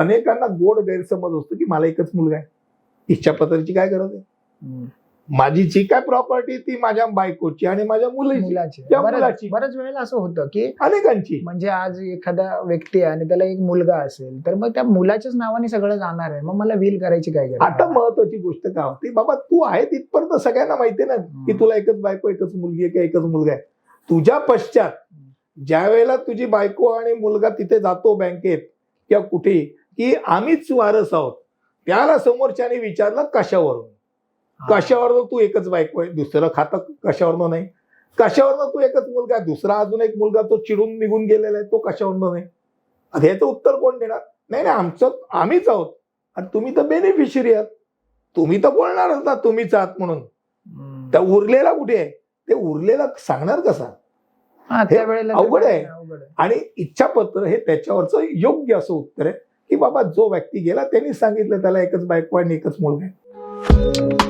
अनेकांना गोड गैरसमज असतो की मला एकच मुलगा आहे. इच्छापत्राची काय गरज आहे. माझी जी काय प्रॉपर्टी ती माझ्या बायकोची आणि माझ्या मुलीची. बऱ्याच वेळेला असं होतं की अनेकांची. म्हणजे आज एखादा व्यक्ती आहे आणि त्याला एक मुलगा असेल तर मग त्या मुलाच्याच नावाने सगळं जाणार आहे. मग मला व्हील करायची काय गरज? आता महत्वाची गोष्ट काय होती? बाबा तू आहे तिथपर्यंत सगळ्यांना माहिती ना की तुला एकच बायको एकच मुलगी आहे किंवा एकच मुलगा आहे? तुझ्या पश्चात ज्या वेळेला तुझी बायको आणि मुलगा तिथे जातो बँकेत किंवा कुठे की आम्हीच वारस आहोत. त्याला समोरच्याने विचारलं कशावरून? कशावरनं तू एकच बायको आहे दुसरं खातं कशावरनं नाही. कशावरनं तू एकच मुलगा आहे दुसरा अजून एक मुलगा तो चिडून निघून गेलेला आहे तो कशावरनं नाही? आता ह्याचं उत्तर कोण देणार? नाही नाही आमचं आम्हीच आहोत. आणि तुम्ही तर बेनिफिशरी आहात. तुम्ही तर बोलणारच ना तुम्हीच आहात म्हणून. त्या उरलेला कुठे आहे? ते उरलेला सांगणार कसा. अवघड आहे. आणि इच्छापत्र हे त्याच्यावरचं योग्य असं उत्तर आहे. की बाबा जो व्यक्ती गेला त्यांनी सांगितलं त्याला एकच बायको आणि एकच मुलगा आहे.